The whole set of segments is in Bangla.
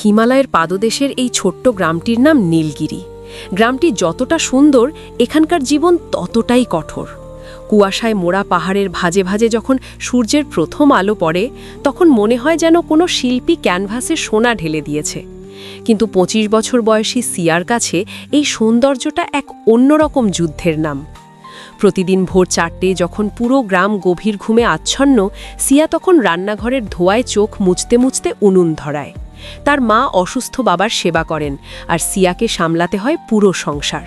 হিমালয়ের পাদদেশের এই ছোট্ট গ্রামটির নাম নীলগিরি। গ্রামটি যতটা সুন্দর, এখানকার জীবন ততটাই কঠোর। কুয়াশায় মোড়া পাহাড়ের ভাজে ভাজে যখন সূর্যের প্রথম আলো পড়ে, তখন মনে হয় যেন কোনো শিল্পী ক্যানভাসে সোনা ঢেলে দিয়েছে। কিন্তু ২৫ বছর বয়সী সিয়ার কাছে এই সৌন্দর্যটা এক অন্যরকম যুদ্ধের নাম। প্রতিদিন ভোর চারটে যখন পুরো গ্রাম গভীর ঘুমে আচ্ছন্ন, সিয়া তখন রান্নাঘরের ধোয়ায় চোখ মুছতে মুছতে উনুন ধরায়। তার মা অসুস্থ বাবার সেবা করেন, আর সিয়াকে সামলাতে হয় পুরো সংসার।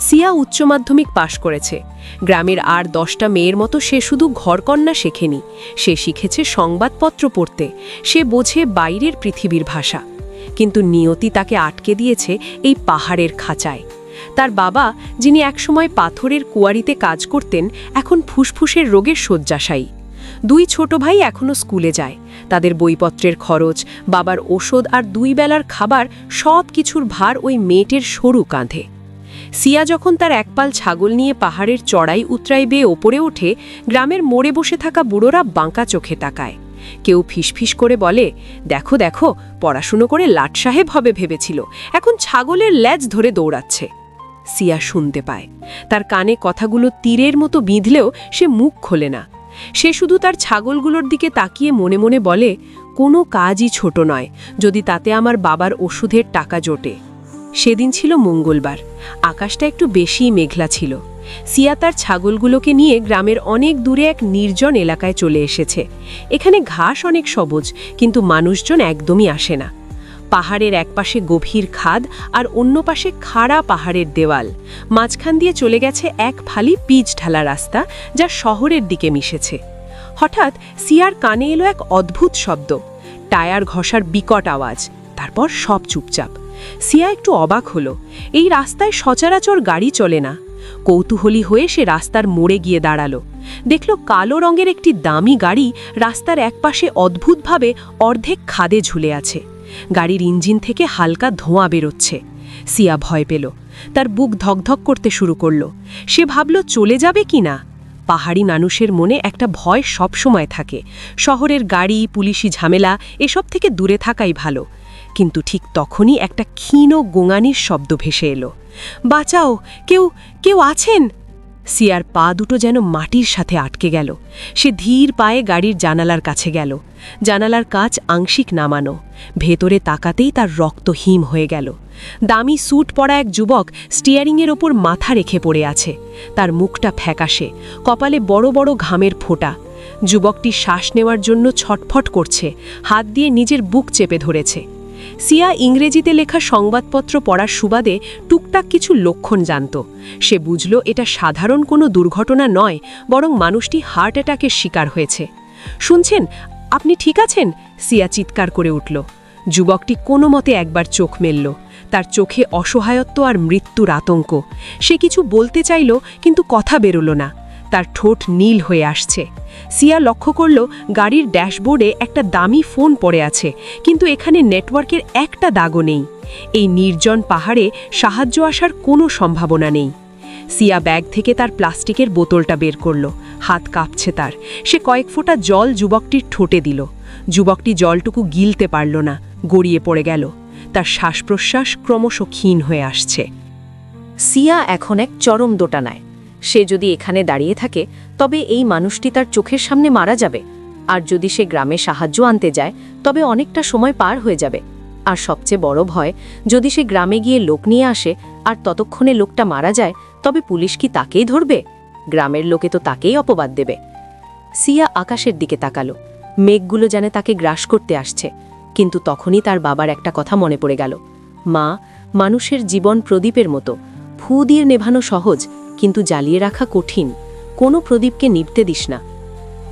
সিয়া উচ্চ মাধ্যমিক পাশ করেছে। গ্রামের আর দশটা মেয়ের মতো সে শুধু ঘরকন্যা শেখেনি, সে শিখেছে সংবাদপত্র পড়তে, সে বোঝে বাইরের পৃথিবীর ভাষা। কিন্তু নিয়তি তাকে আটকে দিয়েছে এই পাহাড়ের খাঁচায়। তার বাবা, যিনি একসময় পাথরের কুয়ারিতে কাজ করতেন, এখন ফুসফুসের রোগের শয্যাশায়ী। দুই ছোট ভাই এখনও স্কুলে যায় তাদের বইপত্রের খরচ, বাবার ওষুধ আর দুই বেলার খাবার সব কিছুর ভার ওই মেয়েটের সরু কাঁধে। সিয়া যখন তার একপাল ছাগল নিয়ে পাহাড়ের চড়াই উতরাই বেয়ে ওপরে ওঠে, গ্রামের মোড়ে বসে থাকা বুড়োরা বাঁকা চোখে তাকায়। কেউ ফিসফিস করে বলে, দেখো দেখো, পড়াশুনো করে লাট সাহেব হবে ভেবেছিল, এখন ছাগলের ল্যাজ ধরে দৌড়াচ্ছে। সিয়া শুনতে পায়। তার কানে কথাগুলো তীরের মতো বিঁধলেও সে মুখ খোলে না। সে শুধু তার ছাগলগুলোর দিকে তাকিয়ে মনে মনে বলে, কোনো কাজই ছোট নয়, যদি তাতে আমার বাবার ওষুধের টাকা জোটে। সেদিন ছিল মঙ্গলবার, আকাশটা একটু বেশি মেঘলা ছিল। সিয়া তার ছাগলগুলোকে নিয়ে গ্রামের অনেক দূরে এক নির্জন এলাকায় চলে এসেছে। এখানে ঘাস অনেক সবুজ, কিন্তু মানুষজন একদমই আসে না। পাহাড়ের একপাশে গভীর খাদ আর অন্য পাশে খাড়া পাহাড়ের দেওয়াল। মাঝখান দিয়ে চলে গেছে এক ফালি পিচ ঢালা রাস্তা যা শহরের দিকে মিশেছে। হঠাৎ সিয়ার কানে এলো এক অদ্ভুত শব্দ। টায়ার ঘষার বিকট আওয়াজ। তারপর সব চুপচাপ। সিয়া একটু অবাক হলো। এই রাস্তায় সচরাচর গাড়ি চলে না। কৌতূহলী হয়ে সে রাস্তার মোড়ে গিয়ে দাঁড়াল। দেখল কালো রঙের একটি দামি গাড়ি রাস্তার একপাশে অদ্ভুতভাবে অর্ধেক খাদে ঝুলে আছে। গাড়ির ইঞ্জিন থেকে হালকা ধোঁয়া বেরোচ্ছে। সিয়া ভয় পেল। তার বুক ধকধক করতে শুরু করল। সে ভাবল, চলে যাবে কি না? পাহাড়ি মানুষের মনে একটা ভয় সবসময় থাকে। শহরের গাড়ি, পুলিশি ঝামেলা, এসব থেকে দূরে থাকাই ভালো। কিন্তু ঠিক তখনই একটা ক্ষীণ গোঙানির শব্দ ভেসে এলো। বাঁচাও! কেউ কেউ আছেন? সিয়ার পা দুটো যেন মাটির সাথে আটকে গেল। সে ধীর পায়ে গাড়ির জানালার কাছে গেল। জানালার কাজ আংশিক নামানো। ভেতরে তাকাতেই তার রক্ত হিম হয়ে গেল। দামি স্যুট পরা এক যুবক স্টিয়ারিংয়ের ওপর মাথা রেখে পড়ে আছে। তার মুখটা ফ্যাকাশে, কপালে বড় বড় ঘামের ফোঁটা। যুবকটি শ্বাস নেওয়ার জন্য ছটফট করছে, হাত দিয়ে নিজের বুক চেপে ধরেছে। সিয়া ইংরেজিতে লেখা সংবাদপত্র পড়ার সুবাদে টুকটাক কিছু লক্ষণ জানত। সে বুঝল এটা সাধারণ কোনো দুর্ঘটনা নয়, বরং মানুষটি হার্ট অ্যাটাকের শিকার হয়েছে। শুনছেন, আপনি ঠিক আছেন? সিয়া চিৎকার করে উঠল। যুবকটি কোনো মতে একবার চোখ মেলল। তার চোখে অসহায়ত্ব আর মৃত্যুর আতঙ্ক। সে কিছু বলতে চাইল, কিন্তু কথা বেরোল না। তার ঠোঁট নীল হয়ে আসছে। সিয়া লক্ষ্য করল গাড়ির ড্যাশবোর্ডে একটা দামি ফোন পড়ে আছে, কিন্তু এখানে নেটওয়ার্কের একটা দাগও নেই। এই নির্জন পাহাড়ে সাহায্য আসার কোনো সম্ভাবনা নেই। সিয়া ব্যাগ থেকে তার প্লাস্টিকের বোতলটা বের করল। হাত কাঁপছে তার। সে কয়েক ফোঁটা জল যুবকটির ঠোঁটে দিল। যুবকটি জলটুকু গিলতে পারল না, গড়িয়ে পড়ে গেল। তার শ্বাস প্রশ্বাস ক্রমশ ক্ষীণ হয়ে আসছে। সিয়া এখন এক চরম দোটানায়। সে যদি এখানে দাঁড়িয়ে থাকে, তবে এই মানুষটি তার চোখের সামনে মারা যাবে। আর যদি সে গ্রামে সাহায্য আনতে যায়, তবে অনেকটা সময় পার হয়ে যাবে। আর সবচেয়ে বড় ভয়, যদি সে গ্রামে গিয়ে লোক নিয়ে আসে, আর ততক্ষণে লোকটা মারা যায়, তবে পুলিশ কি তাকেই ধরবে? গ্রামের লোকে তো তাকেই অপবাদ দেবে। সিয়া আকাশের দিকে তাকালো। মেঘগুলো যেন তাকে গ্রাস করতে আসছে। কিন্তু তখনই তার বাবার একটা কথা মনে পড়ে গেল। মা, মানুষের জীবন প্রদীপের মতো। ফু দিয়ে নেভানো সহজ কিন্তু জ্বালিয়ে রাখা কঠিন, কোনো প্রদীপকে নিভতে দিস না।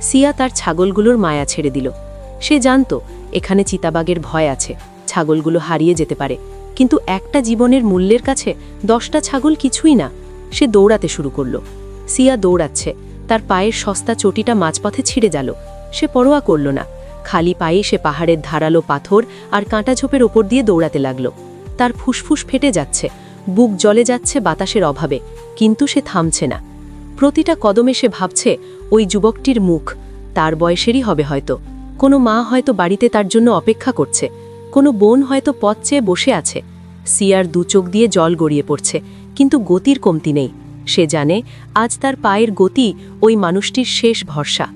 সিয়া তার ছাগলগুলোর মায়া ছেড়ে দিল। সে জানত, এখানে চিতাবাগের ভয় আছে, ছাগলগুলো হারিয়ে যেতে পারে। কিন্তু একটা জীবনের মূল্যের কাছে দশটা ছাগল কিছুই না, সে দৌড়াতে শুরু করল। সিয়া দৌড়াচ্ছে, তার পায়ের সস্তা চটিটা মাঝপথে ছিঁড়ে গেল। সে পরোয়া করল না, খালি পায়ে সে পাহাড়ের ধারালো পাথর আর কাঁটা ঝোপের ওপর দিয়ে দৌড়াতে লাগল। তার ফুসফুস ফেটে যাচ্ছে, বুক জলে যাচ্ছে বাতাসের অভাবে। কিন্তু সে থামছে না। প্রতিটা কদমে সে ভাবছে, ওই যুবকটির মুখ, তার বয়সেরই হবে হয়তো। কোনো মা হয়তো বাড়িতে তার জন্য অপেক্ষা করছে। কোনো বোন হয়তো পথ চেয়ে বসে আছে। সিয়ার দু চোখ দিয়ে জল গড়িয়ে পড়ছে, কিন্তু গতির কমতি নেই। সে জানে, আজ তার পায়ের গতি ওই মানুষটির শেষ ভরসা।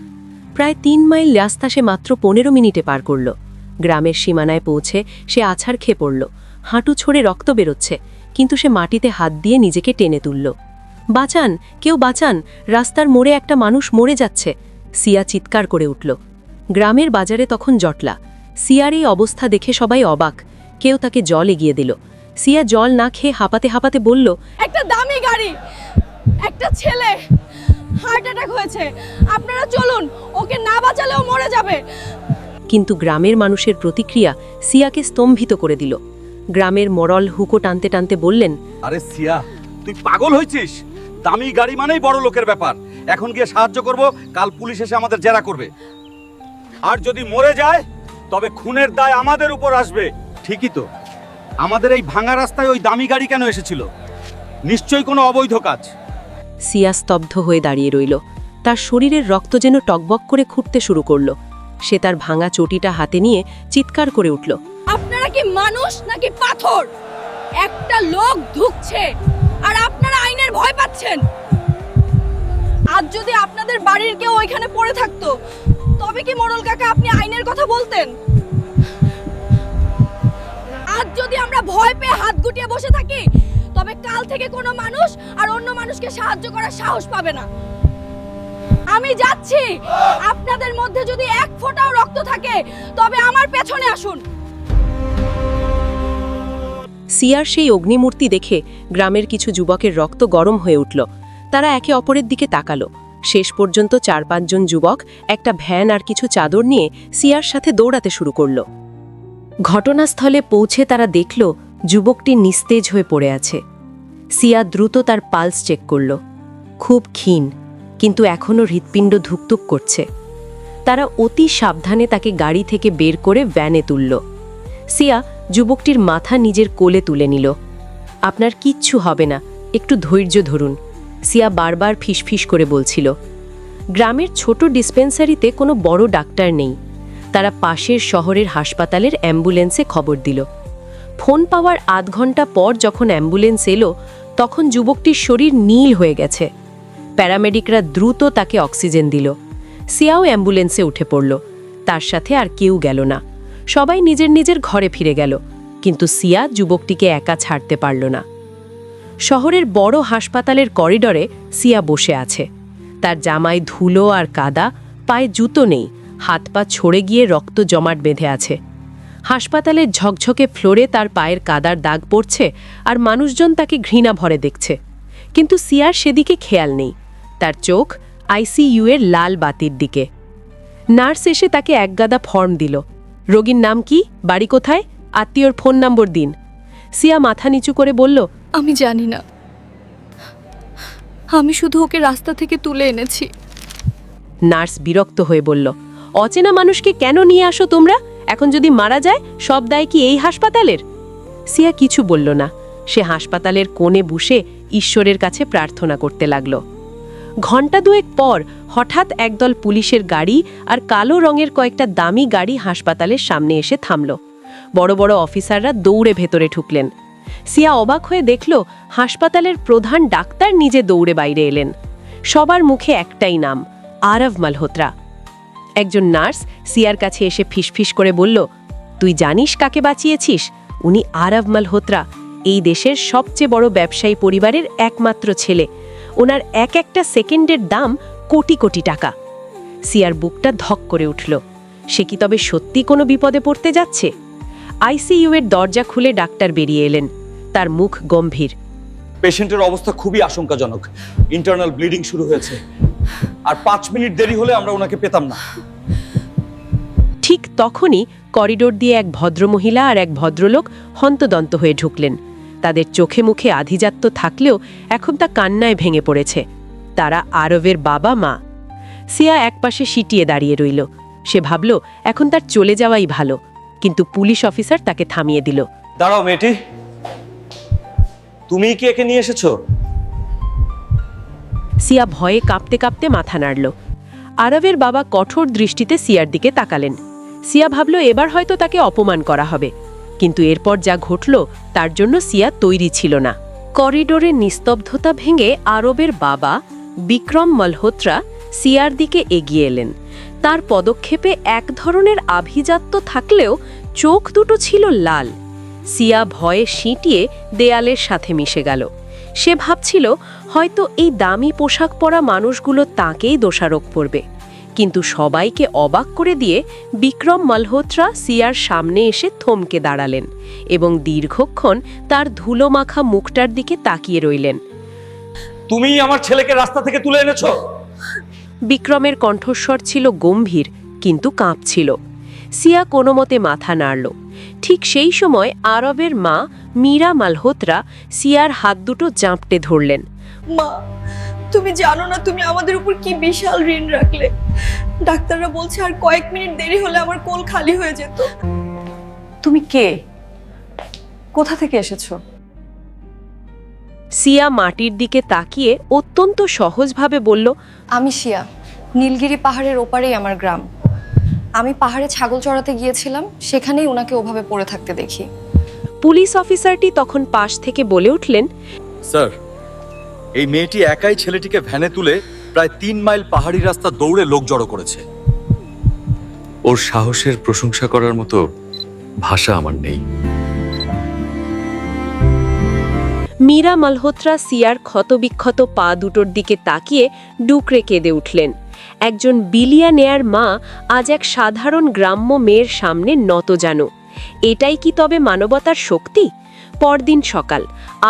প্রায় তিন মাইল রাস্তা সে মাত্র পনেরো মিনিটে পার করল। গ্রামের সীমানায় পৌঁছে সে আছাড় খেয়ে পড়ল। হাঁটু ছড়ে রক্ত বেরোচ্ছে, কিন্তু সে মাটিতে হাত দিয়ে নিজেকে টেনে তুলল। বাঁচান কেউ বাঁচান রাস্তার মোড়ে একটা মানুষ মরে যাচ্ছে সিয়া চিৎকার করে উঠল। গ্রামের বাজারে তখন জটলা। সিয়ার এই অবস্থা দেখে সবাই অবাক। কেউ তাকে জল এগিয়ে দিল। সিয়া জল না খেয়ে হাঁপাতে হাঁপাতে বলল একটা দামি গাড়ি একটা ছেলে হার্ট অ্যাটাক হয়েছে। আপনারা চলুন ওকে না বাঁচালেও মরে যাবে। কিন্তু গ্রামের মানুষের প্রতিক্রিয়া সিয়াকে স্তম্ভিত করে দিল। গ্রামের মরল হুকো টানতে টানতে বললেন আরে সিয়া তুই পাগল হয়েছিস? দামি গাড়ি মানেই বড় লোকের ব্যাপার। এখন গিয়ে সাহায্য করব কাল পুলিশ এসে আমাদের জেরা করবে। আর যদি মরে যায় তবে খুনের দায় আমাদের উপর আসবে। ঠিকই তো। আমাদের এই ভাঙা রাস্তায় ওই দামি গাড়ি কেন এসেছিল? নিশ্চয়ই কোনো অবৈধ কাজ। সিয়া স্তব্ধ হয়ে দাঁড়িয়ে রইল। তার শরীরের রক্ত যেন টকবক করে খুঁড়তে শুরু করল। সে তার ভাঙা চটিটা হাতে নিয়ে চিৎকার করে উঠল। আপনারা কি মানুষ নাকি পাথর? একটা লোক ঢুকছে আর আপনারা ভয় পাচ্ছেন? আজ যদি আপনাদের বাড়ির কেউ ওইখানে পড়ে থাকতো, তবে কি মোড়ল কাকা আপনি আইনের কথা বলতেন? আজ যদি আমরা ভয় পেয়ে হাত গুটিয়ে বসে থাকি, তবে কাল থেকে কোনো মানুষ আর অন্য মানুষকে সাহায্য করার সাহস পাবে না। আমি যাচ্ছি। আপনাদের মধ্যে যদি এক ফোঁটাও রক্ত থাকে, তবে আমার পেছনে আসুন। সিয়ার সেই অগ্নিমূর্তি দেখে গ্রামের কিছু যুবকের রক্ত গরম হয়ে উঠল। তারা একে অপরের দিকে তাকালো। শেষ পর্যন্ত চার পাঁচজন যুবক, একটা ভ্যান আর কিছু চাদর নিয়ে সিয়ার সাথে দৌড়াতে শুরু করল। ঘটনাস্থলে পৌঁছে তারা দেখল যুবকটি নিস্তেজ হয়ে পড়ে আছে। সিয়া দ্রুত তার পালস চেক করল। খুব ক্ষীণ, কিন্তু এখনও হৃৎপিণ্ড ধুকতুক করছে। তারা অতি সাবধানে তাকে গাড়ি থেকে বের করে ভ্যানে তুলল। সিয়া যুবকটির মাথা নিজের কোলে তুলে নিল। আপনার কিচ্ছু হবে না, একটু ধৈর্য ধরুন, সিয়া বারবার ফিসফিস করে বলছিল। গ্রামের ছোট ডিসপেন্সারিতে কোনো বড় ডাক্তার নেই। তারা পাশের শহরের হাসপাতালের অ্যাম্বুলেন্সে খবর দিল। ফোন পাওয়ার আধ ঘণ্টা পর যখন অ্যাম্বুলেন্স এলো, তখন যুবকটির শরীর নীল হয়ে গেছে। প্যারামেডিকরা দ্রুত তাকে অক্সিজেন দিল। সিয়াও অ্যাম্বুলেন্সে উঠে পড়ল। তার সাথে আর কেউ গেল না। সবাই নিজের নিজের ঘরে ফিরে গেল, কিন্তু সিয়া যুবকটিকে একা ছাড়তে পারল না। শহরের বড় হাসপাতালের করিডরে সিয়া বসে আছে। তার জামায় ধুলো আর কাদা, পায়ে জুতো নেই, হাত পা ছড়ে গিয়ে রক্ত জমাট বেঁধে আছে। হাসপাতালের ঝকঝকে ফ্লোরে তার পায়ের কাদার দাগ পড়ছে আর মানুষজন তাকে ঘৃণা ভরে দেখছে। কিন্তু সিয়ার সেদিকে খেয়াল নেই। তার চোখ আইসিইউ এর লাল বাতির দিকে। নার্স এসে তাকে একগাদা ফর্ম দিল। রোগীর নাম কি বাড়ি কোথায় আত্মীয়র ফোন নম্বর দিন। সিয়া মাথা নিচু করে বলল আমি জানি না। আমি শুধু ওকে রাস্তা থেকে তুলে এনেছি। নার্স বিরক্ত হয়ে বলল অচেনা মানুষকে কেন নিয়ে আসো তোমরা? এখন যদি মারা যায় সব দায় কি এই হাসপাতালের? সিয়া কিছু বলল না। সে হাসপাতালের কোণে বসে ঈশ্বরের কাছে প্রার্থনা করতে লাগল। ঘণ্টা দুয়েক পর হঠাৎ একদল পুলিশের গাড়ি আর কালো রঙের কয়েকটা দামি গাড়ি হাসপাতালের সামনে এসে থামল। বড় বড় অফিসাররা দৌড়ে ভেতরে ঢুকলেন। সিয়া অবাক হয়ে দেখল, হাসপাতালের প্রধান ডাক্তার নিজে দৌড়ে বাইরে এলেন। সবার মুখে একটাই নাম আরব মালহোত্রা। একজন নার্স সিয়ার কাছে এসে ফিসফিস করে বলল, তুই জানিস কাকে বাঁচিয়েছিস? উনি আরব মালহোত্রা, এই দেশের সবচেয়ে বড় ব্যবসায়ী পরিবারের একমাত্র ছেলে। ওনার এক একটা সেকেন্ডের দাম কোটি কোটি টাকা। সিয়ার বুকটা ধক করে উঠল। সে কি তবে সত্যি কোনো বিপদে পড়তে যাচ্ছে? আইসিইউ এর দরজা খুলে ডাক্তার বেরিয়ে এলেন। তার মুখ গম্ভীর। পেশেন্টের অবস্থা খুবই আশঙ্কাজনক। ইন্টারনাল ব্লিডিং শুরু হয়েছে। আর পাঁচ মিনিট দেরি হলে আমরা ওনাকে পেতাম না। ঠিক তখনই করিডোর দিয়ে এক ভদ্রমহিলা আর এক ভদ্রলোক হন্তদন্ত হয়ে ঢুকলেন। তাদের চোখে মুখে আধিজাত্য থাকলেও এখন তা কান্নায় ভেঙে পড়েছে। তারা আরবের বাবা মা। সিয়া একপাশে সিটিয়ে দাঁড়িয়ে রইল। সে ভাবল এখন তার চলে যাওয়াই ভালো। কিন্তু পুলিশ অফিসার তাকে থামিয়ে দিল। দাঁড়াও মেয়েটি। তুমি কি একে নিয়ে এসেছ? সিয়া ভয়ে কাঁপতে কাঁপতে মাথা নাড়ল। আরবের বাবা কঠোর দৃষ্টিতে সিয়ার দিকে তাকালেন। সিয়া ভাবল এবার হয়তো তাকে অপমান করা হবে। কিন্তু এরপর যা ঘটল, তার জন্য সিয়া তৈরি ছিল না। করিডোরের নিস্তব্ধতা ভেঙে আরবের বাবা বিক্রম মলহোত্রা সিয়ার দিকে এগিয়ে এলেন। তার পদক্ষেপে এক ধরনের আভিজাত্য থাকলেও চোখ দুটো ছিল লাল। সিয়া ভয়ে সিঁটিয়ে দেয়ালের সাথে মিশে গেল। সে ভাবছিল, হয়তো এই দামি পোশাক পরা মানুষগুলো তাকেই দোষারোপ করবে। কিন্তু সবাইকে অবাক করে দিয়ে বিক্রম মালহোত্রা সিয়ার সামনে এসে থমকে দাঁড়ালেন এবং দীর্ঘক্ষণ তার ধুলোমাখা মুখটার দিকে তাকিয়ে রইলেন। তুমি আমার ছেলেকে রাস্তা থেকে তুলে এনেছো? বিক্রমের কণ্ঠস্বর ছিল গম্ভীর কিন্তু কাঁপছিল। সিয়া কোনো মতে মাথা নাড়ল। ঠিক সেই সময় আরবের মা মীরা মালহোত্রা সিয়ার হাত দুটো জাঁপটে ধরলেন। মা তুমি জানো না তুমি আমাদের উপর কি বিশাল ঋণ রাখলে। ডাক্তাররা বলছে আর কয়েক মিনিট দেরি হলে আমার কোল খালি হয়ে যেত। তুমি কে? কোথা থেকে এসেছ? সিয়া মাটির দিকে তাকিয়ে অত্যন্ত সহজভাবে বলল আমি শিয়া নীলগিরি পাহাড়ের ওপারেই আমার গ্রাম। আমি পাহাড়ে ছাগল চড়াতে গিয়েছিলাম সেখানেই ওনাকে ওভাবে পড়ে থাকতে দেখি। পুলিশ অফিসারটি তখন পাশ থেকে বলে উঠলেন স্যার এই মেয়েটি একাই ছেলেটিকে ভ্যানে তুলে প্রায় তিন মাইল পাহাড়ি রাস্তা দৌড়ে লোক জড়ো করেছে। ওর সাহসের প্রশংসা করার মতো ভাষা আমার নেই। মীরা মালহোত্রা সিয়ার ক্ষতবিক্ষত পা দুটোর দিকে তাকিয়ে ডুকরে কেঁদে উঠলেন। একজন বিলিয়ানেয়ার মা আজ এক সাধারণ গ্রাম্য মেয়ের সামনে নত জানো। এটাই কি তবে মানবতার শক্তি? পরদিন সকাল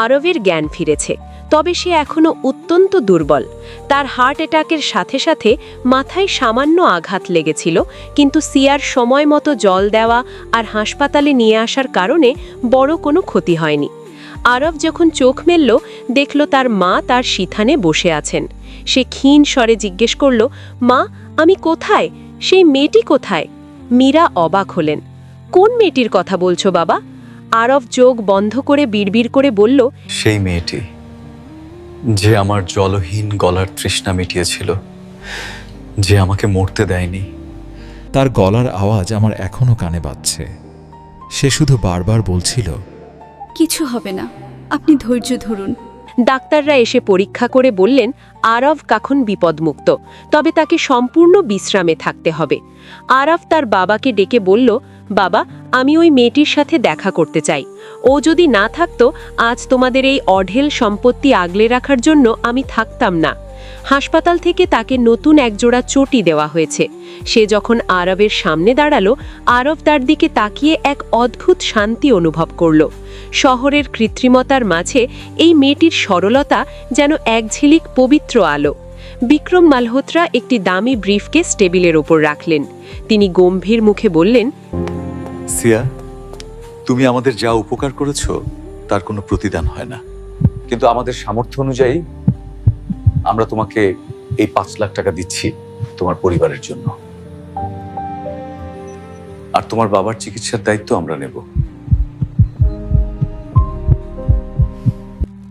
আরবের জ্ঞান ফিরেছে। তবে সে এখনও অত্যন্ত দুর্বল। তার হার্ট অ্যাটাকের সাথে সাথে মাথায় সামান্য আঘাত লেগেছিল, কিন্তু সিয়ার সময় মতো জল দেওয়া আর হাসপাতালে নিয়ে আসার কারণে বড় কোনো ক্ষতি হয়নি। আরব যখন চোখ মেলল, দেখল তার মা তার সিথানে বসে আছেন। সে ক্ষীণ স্বরে জিজ্ঞেস করল, মা, আমি কোথায়? সেই মেয়েটি কোথায়? মীরা অবাক হলেন। কোন মেয়েটির কথা বলছো বাবা? আরব চোখ বন্ধ করে বিড়বিড় করে বলল, সেই মেয়েটি। যে আমার জলহীন গলার তৃষ্ণা মিটিয়েছিল যে আমাকে মরতে দেয়নি। তার গলার আওয়াজ আমার এখনও কানে বাজছে। সে শুধু বারবার বলছিল কিছু হবে না আপনি ধৈর্য ধরুন। ডাক্তাররা এসে পরীক্ষা করে বললেন আরব কাখন বিপদমুক্ত? তবে তাকে সম্পূর্ণ বিশ্রামে থাকতে হবে। আরব তার বাবাকে ডেকে বলল বাবা আমি ওই মেয়েটির সাথে দেখা করতে চাই। ও যদি না থাকতো, আজ তোমাদের এই অঢেল সম্পত্তি আগলে রাখার জন্য আমি থাকতাম না। হাসপাতাল থেকে তাকে নতুন একজোড়া চটি দেওয়া হয়েছে। সে যখন আরবের সামনে দাঁড়াল, আরব তার দিকে তাকিয়ে এক অদ্ভুত শান্তি অনুভব করল। শহরের কৃত্রিমতার মাঝে এই মেয়েটির সরলতা যেন এক ঝিলিক পবিত্র আলো। বিক্রম মালহোত্রা একটি দামি ব্রিফকেস টেবিলের ওপর রাখলেন। তিনি গম্ভীর মুখে বললেন, সিয়া তুমি আমাদের যা উপকার করেছ, তার কোনো প্রতিদান হয় না। কিন্তু আমাদের সামর্থ্য অনুযায়ী আমরা তোমাকে এই পাঁচ লাখ টাকা দিচ্ছি তোমার পরিবারের জন্য। আর তোমার বাবার চিকিৎসার দায়িত্ব আমরা নেব।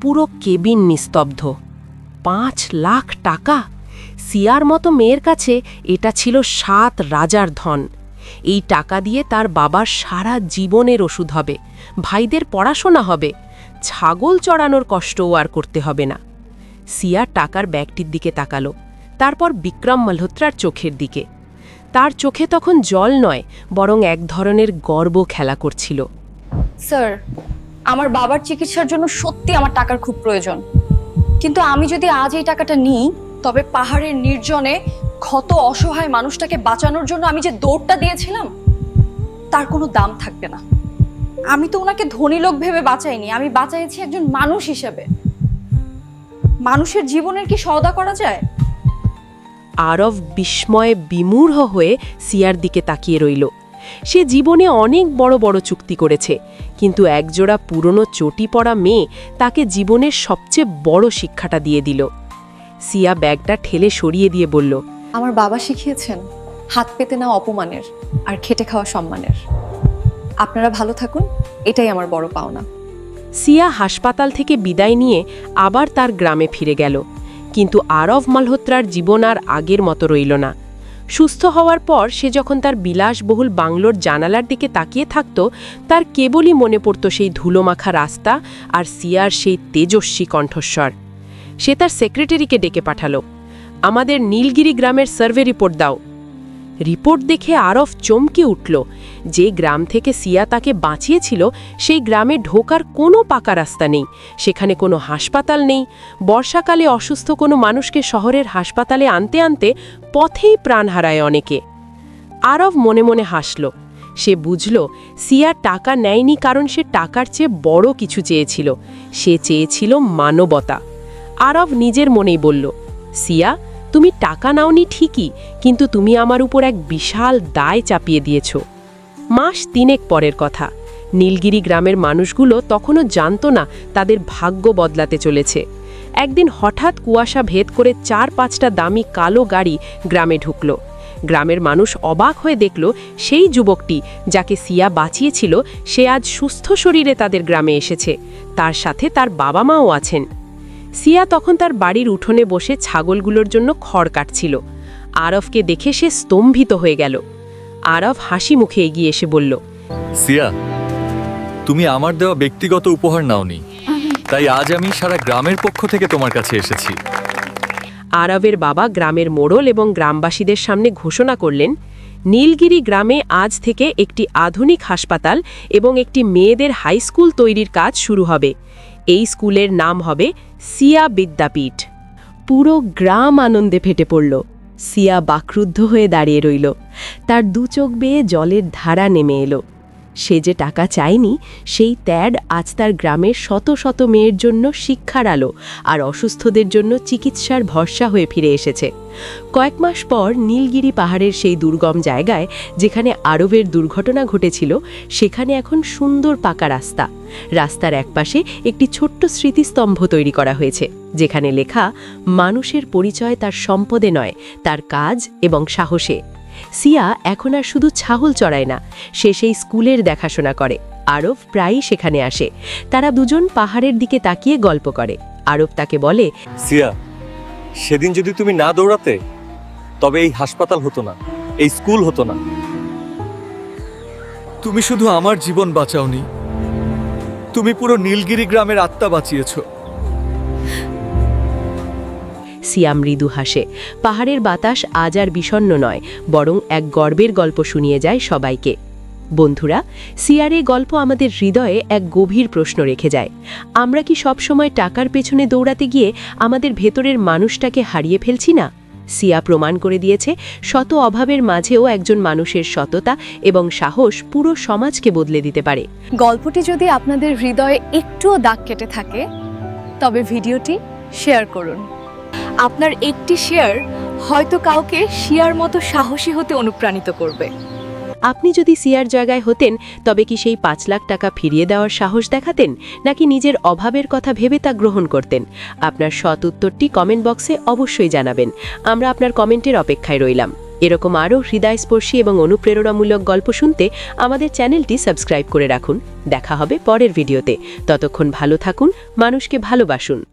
পুরো কেবিন নিস্তব্ধ। পাঁচ লাখ টাকা? সিয়ার মতো মেয়ের কাছে এটা ছিল সাত রাজার ধন। এই টাকা দিয়ে তার বাবার সারা জীবনের ওষুধ হবে, ভাইদের পড়াশোনা হবে, ছাগল চড়ানোর কষ্টও আর করতে হবে না। সিয়া টাকার ব্যাগটির দিকে তাকালো, তারপর বিক্রম মালহোত্রার চোখের দিকে। তার চোখে তখন জল নয়, বরং এক ধরনের গর্ব খেলা করছিল। স্যার, আমার বাবার চিকিৎসার জন্য সত্যি আমার টাকার খুব প্রয়োজন। কিন্তু আমি যদি আজ এই টাকাটা নিই তবে পাহাড়ের নির্জনে ক্ষত অসহায় মানুষটাকে বাঁচানোর জন্য আমি যে দৌড়টা দিয়েছিলাম, তার কোনো দাম থাকবে না। আমি তো ওনাকে ধনী লোক ভেবে বাঁচাইনি, আমি বাঁচাইছি একজন মানুষ হিসেবে। মানুষের জীবনের কি সওদা করা যায়? আরব বিস্ময়ে বিমূঢ় হয়ে সিয়ার দিকে তাকিয়ে রইল। সে জীবনে অনেক বড় বড় চুক্তি করেছে, কিন্তু একজোড়া পুরনো চটি পড়া মেয়ে তাকে জীবনের সবচেয়ে বড় শিক্ষাটা দিয়ে দিল। সিয়া ব্যাগটা ঠেলে সরিয়ে দিয়ে বলল আমার বাবা শিখিয়েছেন হাত পেতে না অপমানের আর খেটে খাওয়া সম্মানের। আপনারা ভালো থাকুন এটাই আমার বড় পাওনা। সিয়া হাসপাতাল থেকে বিদায় নিয়ে আবার তার গ্রামে ফিরে গেল। কিন্তু আরব মালহোত্রার জীবন আর আগের মতো রইল না। সুস্থ হওয়ার পর সে যখন তার বিলাসবহুল বাংলোর জানালার দিকে তাকিয়ে থাকত তার কেবলই মনে পড়ত সেই ধুলোমাখা রাস্তা আর সিয়ার সেই তেজস্বী কণ্ঠস্বর। সে তার সেক্রেটারিকে ডেকে পাঠালো। আমাদের নীলগিরি গ্রামের সার্ভে রিপোর্ট দাও। রিপোর্ট দেখে আরফ চমকে উঠল। যে গ্রাম থেকে সিয়া তাকে বাঁচিয়েছিল, সেই গ্রামে ঢোকার কোনো পাকা রাস্তা নেই। সেখানে কোনো হাসপাতাল নেই। বর্ষাকালে অসুস্থ কোনো মানুষকে শহরের হাসপাতালে আনতে আনতে পথেই প্রাণ হারায় অনেকে। আরব মনে মনে হাসল। সে বুঝল, সিয়া টাকা নেয়নি কারণ সে টাকার চেয়ে বড় কিছু চেয়েছিল। সে চেয়েছিল মানবতা। আরব নিজের মনেই বলল, সিয়া, তুমি টাকা নাওনি ঠিকই, কিন্তু তুমি আমার উপর এক বিশাল দায় চাপিয়ে দিয়েছ। মাস তিনেক পরের কথা। নীলগিরি গ্রামের মানুষগুলো তখনও জানত না তাদের ভাগ্য বদলাতে চলেছে। একদিন হঠাৎ কুয়াশা ভেদ করে চার পাঁচটা দামি কালো গাড়ি গ্রামে ঢুকল। গ্রামের মানুষ অবাক হয়ে দেখল, সেই যুবকটি যাকে সিয়া বাঁচিয়েছিল, সে আজ সুস্থ শরীরে তাদের গ্রামে এসেছে। তার সাথে তার বাবা মাও আছেন। সিয়া তখন তার বাড়ির উঠোনে বসে ছাগলগুলোর জন্য খড় কাটছিল। আরফকে দেখে সে স্তম্ভিত হয়ে গেল। আরফ হাসি মুখে এগিয়ে এসে বলল সিয়া তুমি আমার দেওয়া ব্যক্তিগত উপহার নাওনি। তাই আজ আমি সারা গ্রামের পক্ষ থেকে তোমার কাছে এসেছি। আরবের বাবা গ্রামের মোড়ল এবং গ্রামবাসীদের সামনে ঘোষণা করলেন নীলগিরি গ্রামে আজ থেকে একটি আধুনিক হাসপাতাল এবং একটি মেয়েদের হাই স্কুল তৈরির কাজ শুরু হবে। এই স্কুলের নাম হবে সিয়া বিদ্যাপীঠ। পুরো গ্রাম আনন্দে ফেটে পড়ল। সিয়া বাকরুদ্ধ হয়ে দাঁড়িয়ে রইল। তার দু চোখ বেয়ে জলের ধারা নেমে এলো। সে যে টাকা চায়নি, সেই ত্যাড আজ তার গ্রামের শত শত মেয়ের জন্য শিক্ষার আলো আর অসুস্থদের জন্য চিকিৎসার ভরসা হয়ে ফিরে এসেছে। কয়েক মাস পর নীলগিরি পাহাড়ের সেই দুর্গম জায়গায়, যেখানে আরবের দুর্ঘটনা ঘটেছিল, সেখানে এখন সুন্দর পাকা রাস্তা। রাস্তার একপাশে একটি ছোট্ট স্মৃতিস্তম্ভ তৈরি করা হয়েছে, যেখানে লেখা, মানুষের পরিচয় তার সম্পদে নয়, তার কাজ এবং সাহসে। সিয়া এখন আর শুধু ছাগল চড়ায় না, সে সেই স্কুলের দেখাশোনা করে। আরব প্রায়ই সেখানে আসে। তারা দুজন পাহাড়ের দিকে তাকিয়ে গল্প করে। আরব তাকে বলে, সিয়া, সেদিন যদি তুমি না দৌড়াতে, তবে এই হাসপাতাল হতো না, এই স্কুল হতো না। তুমি শুধু আমার জীবন বাঁচাওনি, তুমি পুরো নীলগিরি গ্রামের আত্মা বাঁচিয়েছো। সিয়া মৃদু হাসে। পাহাড়ের বাতাস আজ আর বিষণ্ণ নয়, বরং এক গর্বের গল্প শুনিয়ে যায় সবাইকে। বন্ধুরা, সিয়ার গল্প আমাদের হৃদয়ে এক গভীর প্রশ্ন রেখে যায়। আমরা কি সবসময় টাকার পেছনে দৌড়াতে গিয়ে আমাদের ভেতরের মানুষটাকে হারিয়ে ফেলছি না? সিয়া প্রমাণ করে দিয়েছে, শত অভাবের মাঝেও একজন মানুষের সততা এবং সাহস পুরো সমাজকে বদলে দিতে পারে। গল্পটি যদি আপনাদের হৃদয়ে একটুও দাগ কেটে থাকে, তবে ভিডিওটি শেয়ার করুন। আপনার একটি শেয়ার হয়তো কাউকে শিয়ার মতো সাহসী হতে অনুপ্রাণিত করবে। আপনি যদি সিয়ার জায়গায় হতেন, তবে কি সেই পাঁচ লাখ টাকা ফিরিয়ে দেওয়ার সাহস দেখাতেন, নাকি নিজের অভাবের কথা ভেবে তা গ্রহণ করতেন? আপনার সৎ উত্তরটি কমেন্ট বক্সে অবশ্যই জানাবেন। আমরা আপনার কমেন্টের অপেক্ষায় রইলাম। এরকম আরও হৃদয়স্পর্শী এবং অনুপ্রেরণামূলক গল্প শুনতে আমাদের চ্যানেলটি সাবস্ক্রাইব করে রাখুন। দেখা হবে পরের ভিডিওতে। ততক্ষণ ভালো থাকুন, মানুষকে ভালোবাসুন।